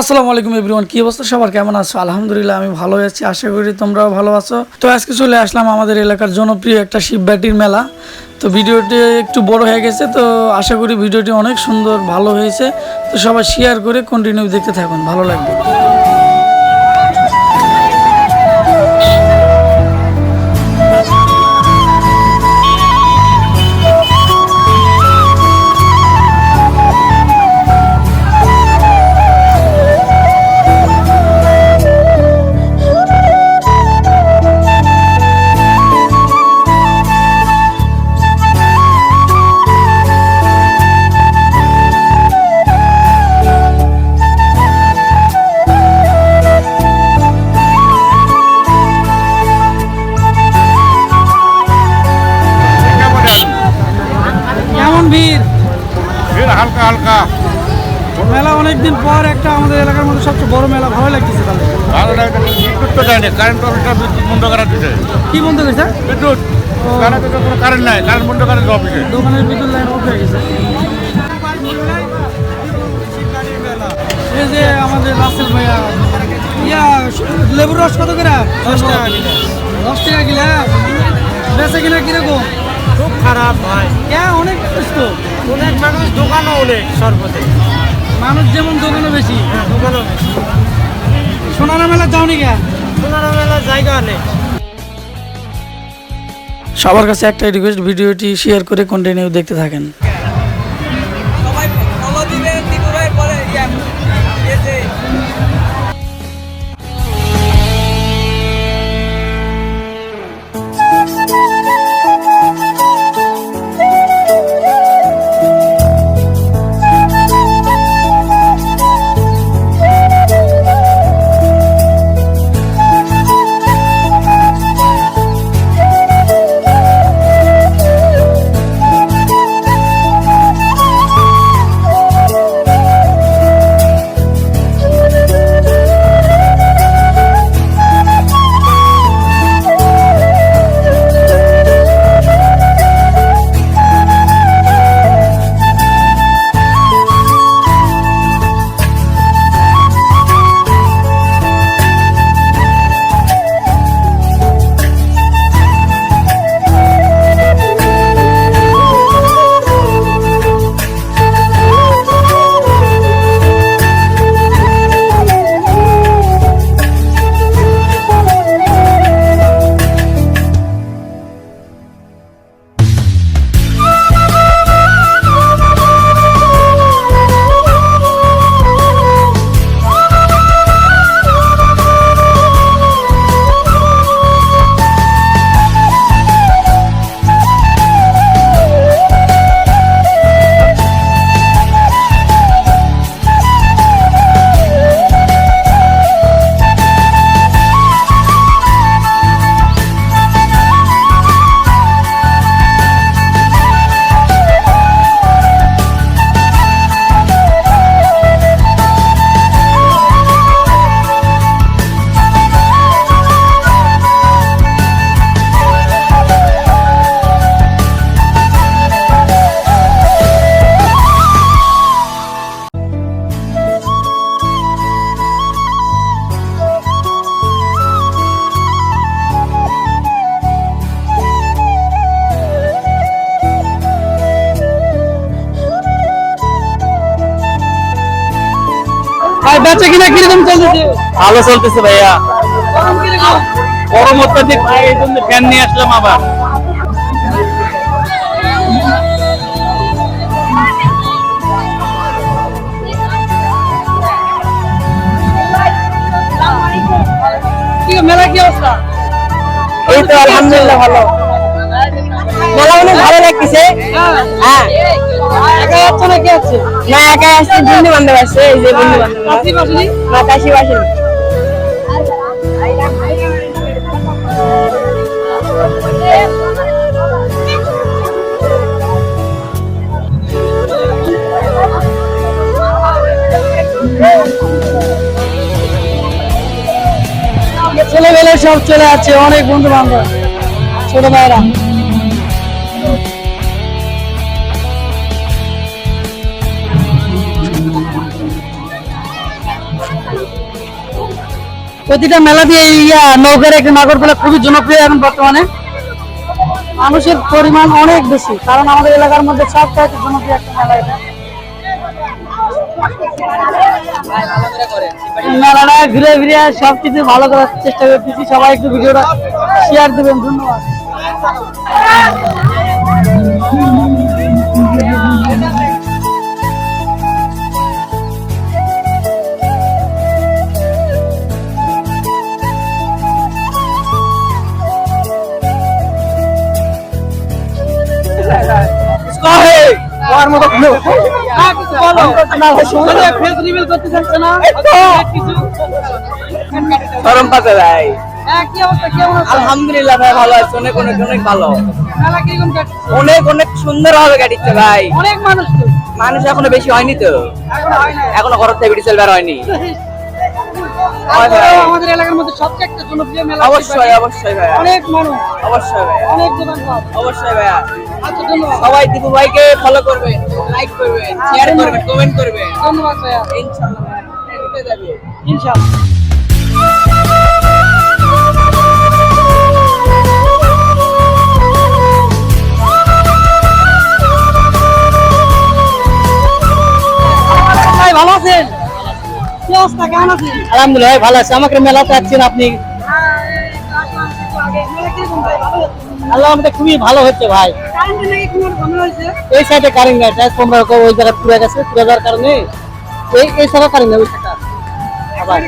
আসসালামু আলাইকুম এভরিওয়ান, কি অবস্থা? সবার কেমন আছো? আলহামদুলিল্লাহ, আমি ভালো আছি, আশা করি তোমরাও ভালো আছো। তো আজকে চলে আসলাম আমাদের এলাকার জনপ্রিয় একটা শিবব্যাটির মেলা। তো ভিডিওটি একটু বড় হয়ে গেছে, তো আশা করি ভিডিওটি অনেক সুন্দর, ভালো হয়েছে। তো সবাই শেয়ার করে কন্টিনিউ দেখতে থাকুন, ভালো লাগবে। অনেকদিন পর একটা আমাদের এলাকার মধ্যে সবচেয়ে বড় মেলা ভালো লাগতেছে তাহলে। ভালো লাগে বিদ্যুৎ তো দেয়নি কারেন্ট অফিসটা বিদ্যুৎ বন্ধ করা দিচ্ছে কি বন্ধ করেছে? বিদ্যুৎ কারেন্ট কারেন্ট নাই কারেন্ট বন্ধ করে দিচ্ছে অফিসে দোকানের বিদ্যুৎ লাইন অফ হয়ে গেছে। এই যে আমাদের রাসেল ভাইয়া ইয়া লেবুর রস কত করে? দশ টাকা দশ টাকা কিলা বেচে কিনা কীরকম? খুব খারাপ ভাই। হ্যাঁ অনেক ব্যস্ত। অনেক মানুষ দোকানও অনেক সর্বতে। মানুষ যেমন দোকানে বেশি। দোকানও বেশি। সোনারা মেলা যাওনি কে? সোনারা মেলা জায়গা নেই। সবার কাছে একটা রিকোয়েস্ট ভিডিওটি শেয়ার করে কন্টিনিউ দেখতে থাকেন। বেচে কিনা কীরকম চলতেছে? ভালো চলতেছে ভাইয়া। গরম অত্যাধিক এই জন্য ফ্যান নিয়ে আসলাম আবার। মেলা কি অবস্থা? এই তো আলহামদুলিল্লাহ ভালো। মেলা অনেক ভালো লাগতেছে। হ্যাঁ। একা যাচ্ছ না কে আছে না একা আসছে বন্ধু বান্ধব আসছে এই যে বন্ধু বান্ধব কাশি বাসনি না কাশি বাসেন ছেলেবেলে সব চলে আছে অনেক বন্ধু বান্ধব ছোট ভাইরা প্রতিটা মেলা দিয়ে ইয়া নৌকার একটা নাগরদোলা খুবই জনপ্রিয় এখন বর্তমানে। মানুষের পরিমাণ অনেক বেশি, কারণ আমাদের এলাকার মধ্যে সবচাইতে জনপ্রিয় একটা মেলা এটা। মেলাটা ঘুরে ঘুরে সব কিছু ভালো করার চেষ্টা করতেছি। সবাই একটু ভিডিওটা শেয়ার দেবেন, ধন্যবাদ। গরম পাতে ভাই। আলহামদুলিল্লাহ ভাই ভালো আছে। অনেক অনেক অনেক ভালো। অনেক অনেক সুন্দর ভাবে কাটিচ্ছে ভাই। অনেক মানুষ মানুষ এখনও বেশি হয়নি তো। এখনও ঘর থেকে বিড়ি বের হয়নি। হয় ভাই। তারপরেও আমাদের এলাকার মধ্যে সবচেয়ে একটা জনপ্রিয় মেলা অবশ্যই অবশ্যই ভাই। অনেক মানুষ। অবশ্যই ভাই। অনেক অবশ্যই ভাইয়া। ধন্যবাদ সবাই দীপু ভাইকে ফলো করবেন লাইক করবেন শেয়ার করবেন কমেন্ট করবেন ধন্যবাদ ভাইয়া। ইনশাআল্লাহ যাবে। ইনশাআল্লাহ ভাই ভালো আছেন? কি অবস্থা? কেমন আছেন? আলহামদুলিল্লাহ ভালো আছে। আমাকে মেলাতে আসছেন আপনি? আল্লাহ আমাদের খুবই ভালো হচ্ছে ভাই। এই সাইডে কারেন্ট নাই ট্রান্সফর্মার ওই জায়গায় পুড়ে গেছে পুড়ে যাওয়ার কারণে এই এই সাইডে কারেন্ট নেই ওই সাইডটা আবার।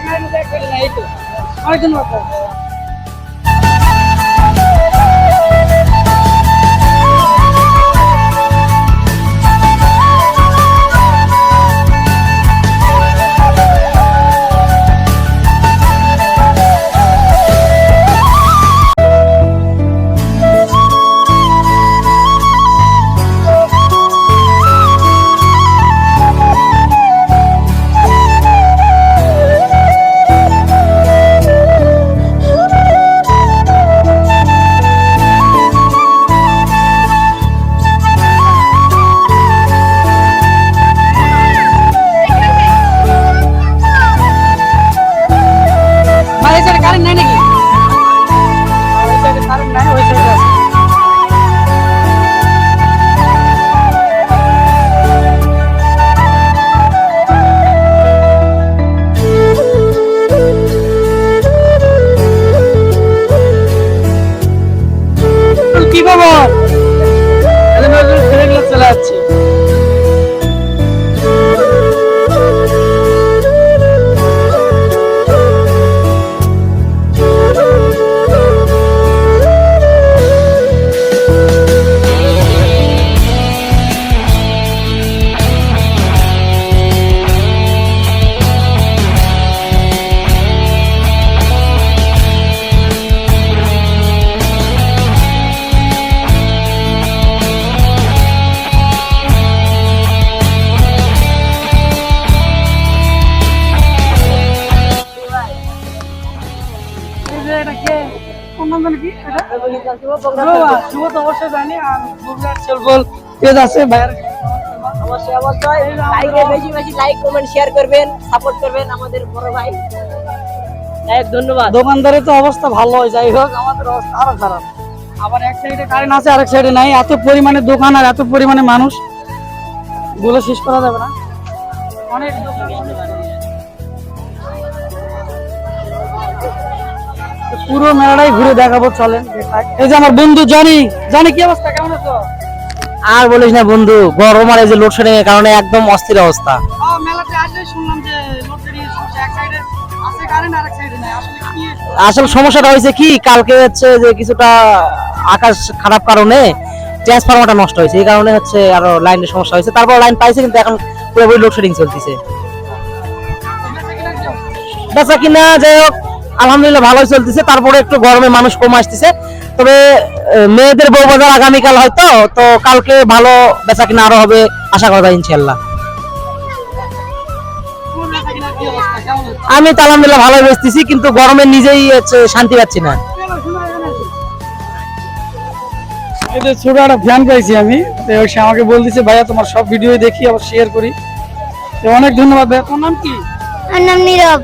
কি শুভ তো অবশ্যই জানি আর গুজরাট সেলফল পেজ আছে ভাইয়ের অবশ্যই অবশ্যই লাইকে বেশি বেশি লাইক কমেন্ট শেয়ার করবেন সাপোর্ট করবেন আমাদের বড় ভাই। যাই ধন্যবাদ। দোকানদারে তো অবস্থা ভালো হয় যাই হোক আমাদের অবস্থা আরও খারাপ। আবার এক সাইডে কারেন্ট আছে আরেক সাইডে নাই এত পরিমাণে দোকান আর এত পরিমাণে মানুষ বলে শেষ করা যাবে না। অনেক দোকান, পুরো মেলাটাই ঘুরে দেখাবো চলেন এই যে আমার বন্ধু জনি জনি কি অবস্থা কেমন আছো? আর বলিস না বন্ধু গরম আর এই যে লোডশেডিং এর কারণে একদম অস্থির অবস্থা। মেলাতে আসলে শুনলাম যে লোডশেডিং সমস্যা এক সাইডে আছে কারেন্ট আরেক সাইডে নাই। আসলে কি আসল সমস্যাটা হয়েছে কি কালকে হচ্ছে যে কিছুটা আকাশ খারাপ কারণে ট্রান্সফরমারটা নষ্ট হয়েছে এই কারণে হচ্ছে আরও লাইনের সমস্যা হয়েছে। তারপর লাইন পাইছে কিন্তু এখন পুরোপুরি লোডশেডিং চলতেছে। বেচা কিনা যাই হোক আলহামদুলিল্লাহ ভালোই চলতেছে। তারপরে একটু গরমে মানুষ কম আসতেছে। তবে মেয়েদের বউ বাজার আগামীকাল হয়তো তো কালকে ভালো বেচা কিনা আরও হবে আশা করা যায় ইনশাল্লাহ আমি তো আলহামদুলিল্লাহ ভালোই বেচতেছি কিন্তু গরমে নিজেই হচ্ছে শান্তি পাচ্ছি না। এই যে ছোট একটা ফ্যান পাইছি আমি তো সে আমাকে বলতেছে ভাইয়া তোমার সব ভিডিও দেখি আবার শেয়ার করি। অনেক ধন্যবাদ ভাইয়া। তোমার নাম কি? আমার নাম নীরব।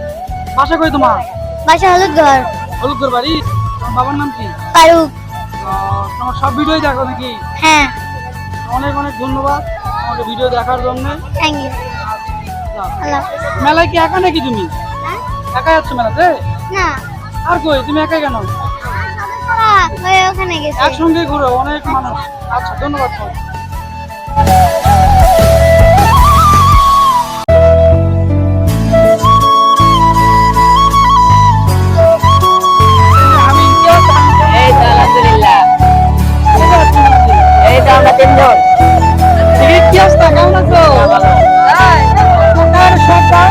বাসা কই তোমার? বাসা হলুদ ঘর। হলুদ হলুদপুর বাড়ি? তোমার বাবার নাম কি? ফারুক। তোমার সব ভিডিওই দেখো নাকি? হ্যাঁ। অনেক অনেক ধন্যবাদ আমাকে ভিডিও দেখার জন্য। Thank you. মেলায় কি একা নাকি তুমি? হ্যাঁ? একা যাচ্ছ মেলাতে? না। আর কই? তুমি একা কেন? ওখানে গেছে। একসঙ্গে ঘুরো অনেক মানুষ। আচ্ছা ধন্যবাদ তিনজন কি অবস্থা? কেমন আছো? কার সরকার?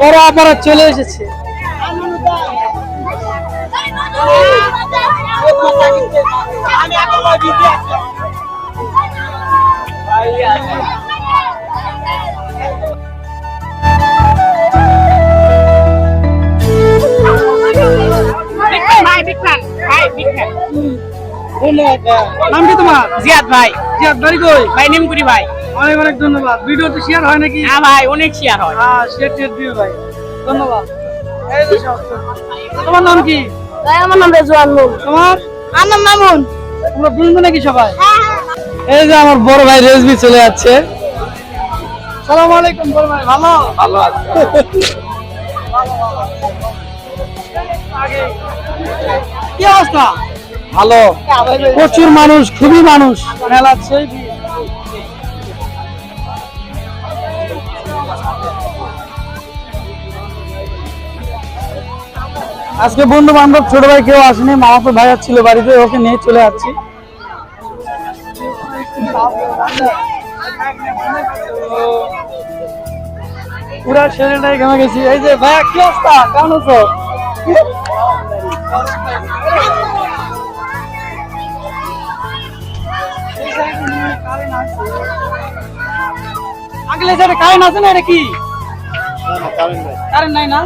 বড় আপারা চলে এসেছে। নাম কি তোমার? জিয়াদ ভাই। জিয়াদ বাড়ি কই? ভাই অনেক অনেক ধন্যবাদ। ভিডিওতে শেয়ার হয় নাকি? হ্যাঁ ভাই অনেক শেয়ার হয়। হ্যাঁ শেয়ার টিয়ার দিও ভাই। ধন্যবাদ। তোমার নাম কি? ভাই আমার নাম রেজওয়ান নুর তোমার? আমার মামুন। তোমরা বন্ধু নাকি সবাই? হ্যাঁ এই যে আমার বড় ভাই রেজবি চলে যাচ্ছে। সালাম আলাইকুম বড় ভাই ভালো? ভালো কি অবস্থা? ভালো। প্রচুর মানুষ, খুবই মানুষ। মেলা আজকে বন্ধু বান্ধব ছোট ভাই কেউ আসেনি, মামাতো ভাই ছিল বাড়িতে, ওকে নিয়ে চলে যাচ্ছি। পুরা শরীরটাই ঘেমে গেছি। এই যে ভাই, কি অবস্থা? কেমন আছো? আগলে যে কারেন্ট আছে না এটা কি? কারেন্ট নাই। না?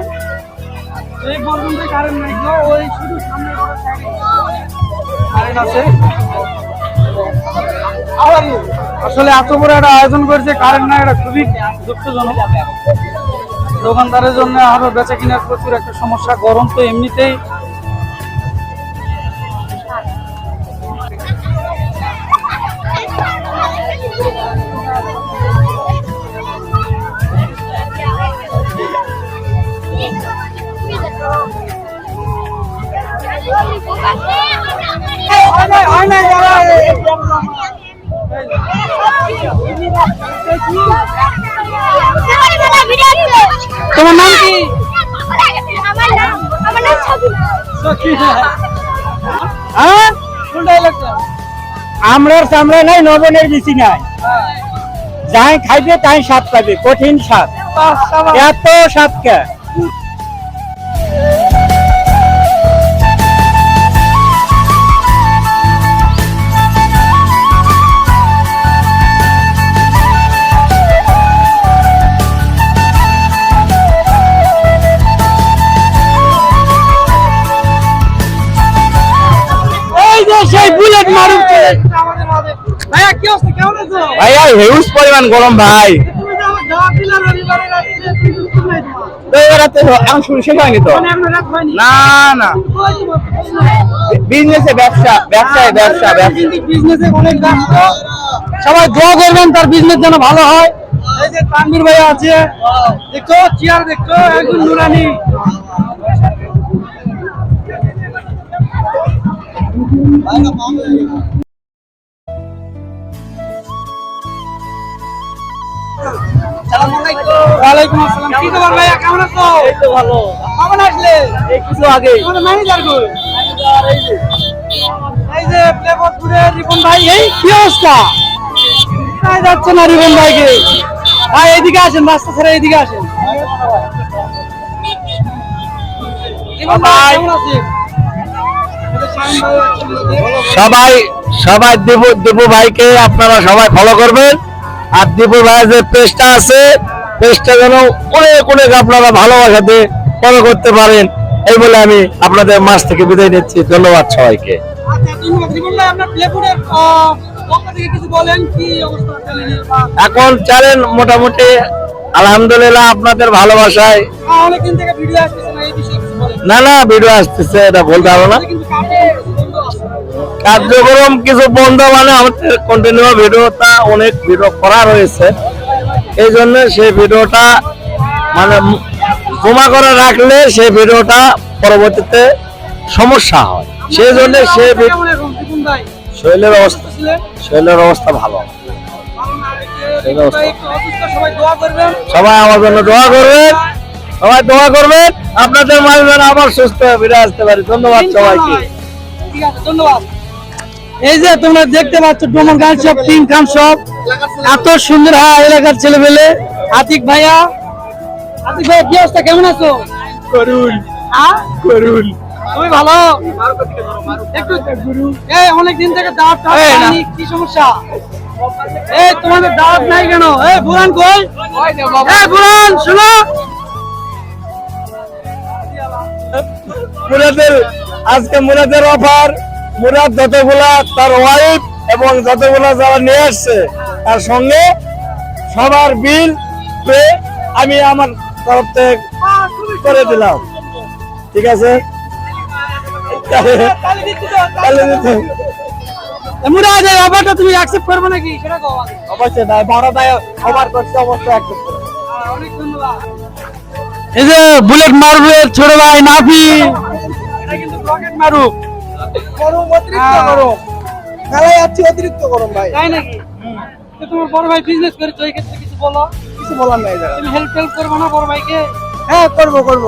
এই বর্ধমানে কারেন্ট নাই ওই শুধু সামনে কারেন্ট আছে। আসলে এত বড় একটা আয়োজন করেছে কারেন্ট নাই এটা খুবই দুঃখজনক। দোকানদারের জন্য আরও বেচা কিনার প্রচুর একটা সমস্যা গরম তো এমনিতেই। তোমার নাম কি? আমার নাম আমার নাম সাবিনা হ্যাঁ? আমরার চামড়া নাই নবনের বেশি নাই। যাই খাইবে তাই স্বাদ পাবে কঠিন স্বাদ। সাবাস এত স্বাদ কে ভাইয়া হিউজ পরিমাণ গরম ভাই। ব্যবসা, ব্যবসায় ব্যবসা সবাই দোয়া করবেন, তার বিজনেস যেন ভালো হয়। এই ভাই আছে দেখো চেয়ার দেখো একদম নুরানি। ওয়ালাইকুম আসসালাম। কি খবর ভাইয়া? কেমন আছো? এই তো ভালো। কখন আসলে? এই কিছু আগে। তোমার ম্যানেজার কই এই যে প্লেবোর্ডপুরের রিপন ভাই এই কি অবস্থা? কোথায় যাচ্ছে না রিপন ভাইকে? ভাই এদিকে আসেন রাস্তা ছেড়ে এদিকে আসেন। রিপন ভাই কেমন আছেন? সবাই সবাই দেব দেবু ভাইকে আপনারা সবাই ফলো করবেন। আর দেবু ভাইয়ের যে পেজটা আছে পেজটা যেন অনেক অনেক আপনারা ভালোবাসাতে ফলো করতে পারেন। এই বলে আমি আপনাদের মাছ থেকে বিদায় নিচ্ছি। ধন্যবাদ সবাইকে। এখন চ্যানেল মোটামুটি আলহামদুলিল্লাহ আপনাদের ভালোবাসায়। না না না ভিডিও আসতেছে এটা বলতে হবে কার্যক্রম কিছু বন্ধ মানে আমাদের কন্টিনিউ ভিডিওটা অনেক ভিডিও করা রয়েছে। এই জন্য সেই ভিডিওটা মানে জমা করে রাখলে সেই ভিডিওটা পরবর্তীতে সমস্যা হয়। সেই জন্য সেই শরীরের অবস্থা শরীরের অবস্থা ভালো। সবাই আমার জন্য দোয়া করবেন। সবাই দোয়া করবেন। আপনাদের মাঝখানে আবার সুস্থ ফিরে আসতে পারি। ধন্যবাদ সবাইকে। ধন্যবাদ। এই যে তোমরা দেখতে পাচ্ছ ডোমন গান সব টিম খান সব। এত সুন্দর হ্যাঁ এলাকার ছেলে পেলে আতিক ভাইয়া। আতিক ভাইয়া কি অবস্থা? কেমন আছো? করুন করুন তুমি ভালো? একটু এই অনেক দিন থেকে দাওয়াত কি সমস্যা? এই তোমাদের দাওয়াত নাই কেন? এই বুরান কই? এই বুরান শুনো। মুরাদের আজকে মুরাদের অফার মুরাদ যতগুলা তার ওয়াইফ এবং যতগুলা যারা নিয়ে আসছে তার সঙ্গে সবার বিল পে আমি আমার তরফ থেকে করে দিলাম। ঠিক আছে? অফারটা তুমি অ্যাকসেপ্ট করবে নাকি? সেটা কও অবশ্যই নাই বড় ভাই অফার করছে অবশ্যই হ্যাঁ, অনেক ধন্যবাদ। এই যে বুলেট মারবে ছোট ভাই নাফি। এটা কিন্তু রকেট মারুক। গরম অতিরিক্ত গরম। মেলায় যাচ্ছি অতিরিক্ত গরম ভাই। তাই নাকি? তো তোমার বড় ভাই বিজনেস করেছ এই ক্ষেত্রে কিছু বলো? কিছু বলার নাই দাদা। তুমি হেল্প টেল্প করবে না বড় ভাইকে? হ্যাঁ করব করব।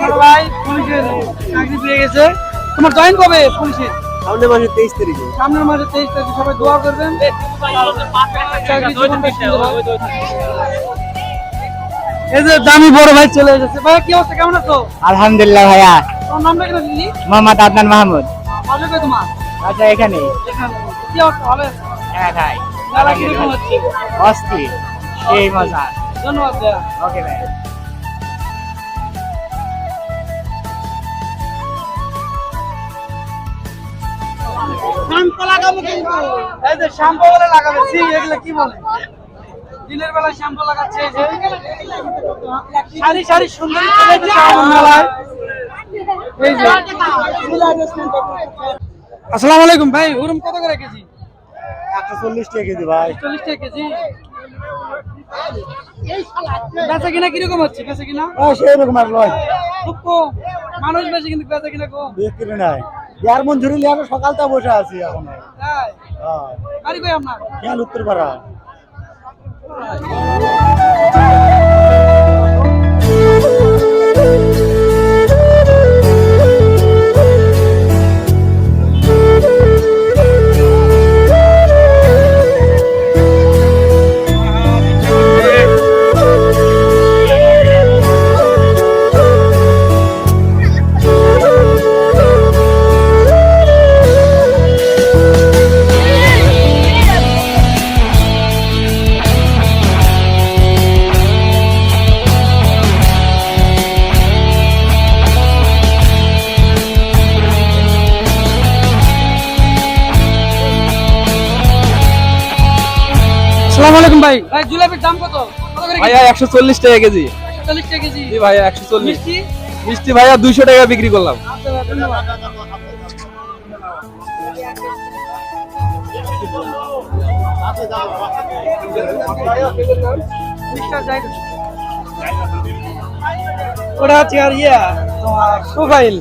বড় ভাই পুলিশের চাকরি পেয়ে গেছে। তোমার জয়েন কবে পুলিশে সামনের মাসে তেইশ তারিখে। সামনের মাসে তেইশ তারিখে সবাই দোয়া করবেন। এই যে দামি বড় ভাই চলে এসেছে। ভাই কি অবস্থা? কেমন আছো? আলহামদুলিল্লাহ ভাইয়া। তোমার নামটা কেন দিলি মোহাম্মদ আদনান মাহমুদ। ভালো করে তোমার? আচ্ছা এখানে। এখানে। কি অবস্থা? ভালো হ্যাঁ ভাই। মেলা কীরকম হচ্ছে? অস্থির। সেই মজা। ধন্যবাদ ভাইয়া। ওকে ভাই। এই যে শ্যাম্পু লাগাবে সি এগুলো কি বলে? দিনের বেলা শ্যাম্পু লাগাচ্ছে। যে সারি সারি সুন্দর চলে মেলায়। এই যে। আসসালামু আলাইকুম ভাই হুরুম কত করে কেজি? একশো চল্লিশ টাকা কেজি ভাই। চল্লিশ টাকা কেজি। বেচা কিনা কীরকম হচ্ছে? বেচা কিনা? সেই রকম আর নয়। খুব কম। মানুষ বেশি কিন্তু বেচা কিনা কম। বিক্রি নাই। ইয়ার মন সকালটা বসে আছি এখন। তাই? গাড়ি কই আপনার? খেয়াল উত্তর 快 আসসালামু আলাইকুম ভাই। ভাই জিলাপির দাম কত? ভাইয়া একশো চল্লিশ টাকা কেজি। চল্লিশ টাকা কেজি। জি ভাইয়া একশো চল্লিশ। মিষ্টি? মিষ্টি ভাইয়া দুইশো টাকা বিক্রি করলাম। আচ্ছা। ওটা হচ্ছে আর ইয়া তোমার প্রোফাইল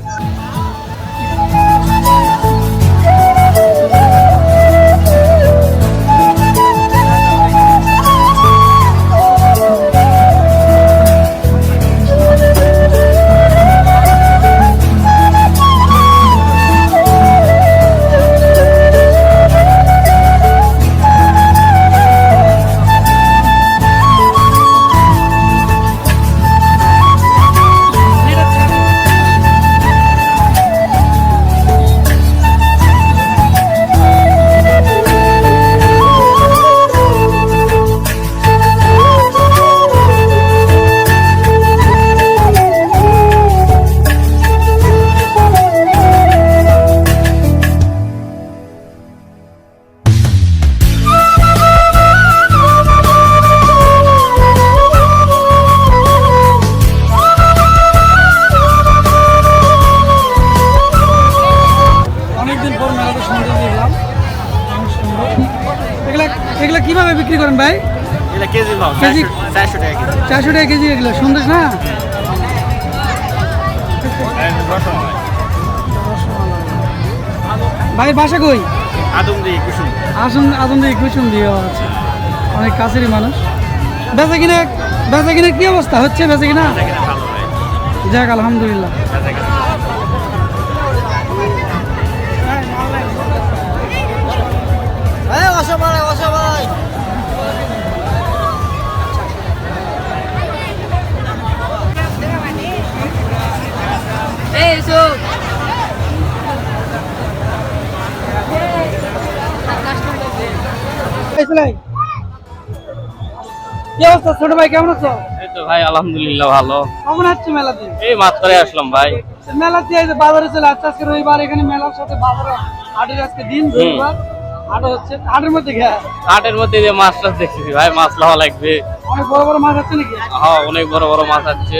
এটা কেজি ভাও কেজি? চারশো টাকা কেজি। চারশো টাকা কেজি এগুলো সন্দেশ না? ভাই বাসা কই? আদম দিয়ে কুসুম। আসুন দেখি কুসুম দিয়ে আছে অনেক কাছেরই মানুষ। বেচা কিনে বেচা কিনে কি অবস্থা? হচ্ছে বেচা কিনা? যাক আলহামদুলিল্লাহ। এই কি অবস্থা ছোট ভাই কেমন আছো? এই তো ভাই আলহামদুলিল্লাহ ভালো। কখন আসছো মেলাতে এই মাত্রে আসলাম ভাই। মেলাতে এই যে বাজারে চলে আজকে রবিবার এখানে মেলার সাথে বাজারে হাটের আজকে দিন রবিবার। হাট হচ্ছে হাটের মধ্যে ঘেরা হাটের মধ্যে যে মাছ টাছ দেখতেছি ভাই মাছ লওয়া লাগবে। অনেক বড় বড় মাছ আছে নাকি? হ্যাঁ অনেক বড় বড় মাছ আছে।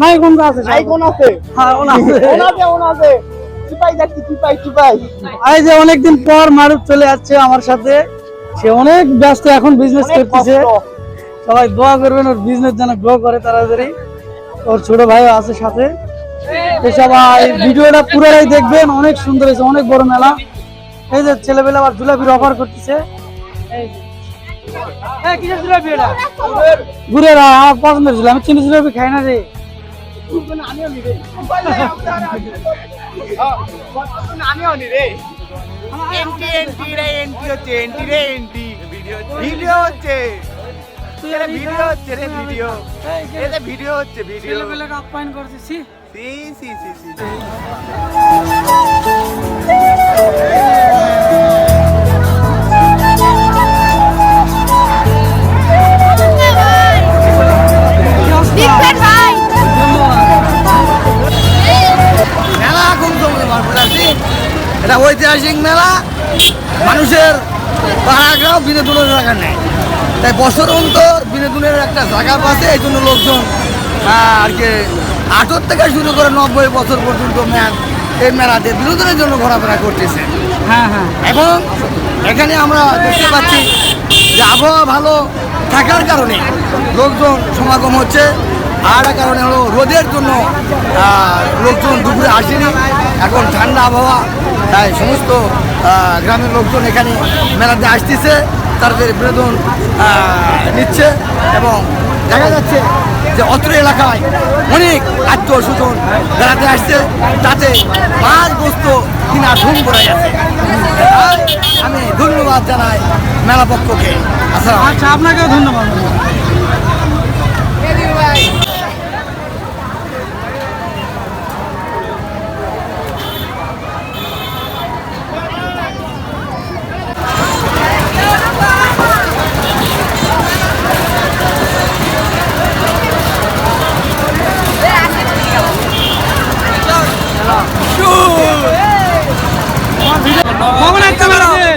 নাই কোন আছে নাই কোন আছে। হ্যাঁ কোন আছে। ওন আছে ওন আছে। চিপাই যাচ্ছি চিপাই চিপাই। এই যে অনেকদিন পর মারুফ চলে যাচ্ছে আমার সাথে। সে অনেক ব্যস্ত এখন বিজনেস করতেছে। সবাই দোয়া করবেন ওর বিজনেস যেন গ্রো করে তাড়াতাড়ি। ওর ছোট ভাইও আছে সাথে। তো সবাই ভিডিওটা পুরোটাই দেখবেন অনেক সুন্দর হয়েছে অনেক বড় মেলা। এই যে ছেলেবেলা আবার জুলাপির অফার করতেছে। এই যে। এই, কিসের জিলাপি এটা? গুড়ের আ, আমার পছন্দের জিলাপি। আমি চিনি জিলাপি খাই না রে। ভিডিও হচ্ছে ভিডিও হচ্ছে রে ভিডিও এটা ভিডিও হচ্ছে ভিডিও ছেলেবেলাকে আপ্যায়ন করতেছি সি। C C C. এটা ঐতিহাসিক মেলা। মানুষের পাড়াগ্রাম বিনোদনের জায়গা নেই। তাই বছর অন্তর বিনোদনের একটা জায়গা পাচ্ছে এই জন্য লোকজন আর কি আটর থেকে শুরু করে নব্বই বছর পর্যন্ত ম্যান এই মেলাতে বিনোদনের জন্য ঘোরাফেরা করতেছে। হ্যাঁ হ্যাঁ। এবং এখানে আমরা দেখতে পাচ্ছি যে আবহাওয়া ভালো থাকার কারণে লোকজন সমাগম হচ্ছে। আর কারণে হলো রোদের জন্য লোকজন দুপুরে আসেনি। এখন ঠান্ডা আবহাওয়া, তাই সমস্ত গ্রামের লোকজন এখানে মেলাতে আসতেছে, তাদের বিনোদন নিচ্ছে এবং দেখা যাচ্ছে যে অত্র এলাকায় অনেক আত্মীয় স্বজন বেড়াতে আসছে, তাতে মাছ বস্ত কিনা ধুম পড়ে গেছে। আমি ধন্যবাদ জানাই মেলা পক্ষকে। আচ্ছা আপনাকেও ধন্যবাদ কখন আসছো মেলাতে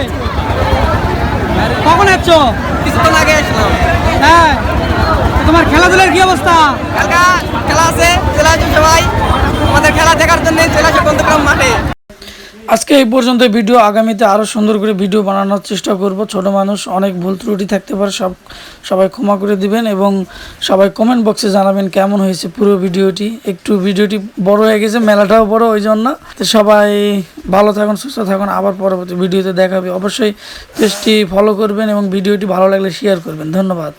কখন আসছো কিছুক্ষণ আগে আসলাম। হ্যাঁ। তোমার খেলাধুলার কি অবস্থা? খেলা আছে চলে আসবে সবাই। আমাদের খেলা দেখার জন্য চলে আসবে বন্ধুগ্রাম মাঠে। আজকে এই পর্যন্ত ভিডিও আগামীতে আরও সুন্দর করে ভিডিও বানানোর চেষ্টা করব। ছোট মানুষ, অনেক ভুল ত্রুটি থাকতে পারে, সব, সবাই ক্ষমা করে দিবেন এবং সবাই কমেন্ট বক্সে জানাবেন কেমন হয়েছে পুরো ভিডিওটি। একটু ভিডিওটি বড় হয়ে গেছে, মেলাটাও বড় ওই জন্য। তো সবাই ভালো থাকুন, সুস্থ থাকুন, আবার পরবর্তী ভিডিওতে দেখাবে অবশ্যই পেজটি ফলো করবেন এবং ভিডিওটি ভালো লাগলে শেয়ার করবেন। ধন্যবাদ।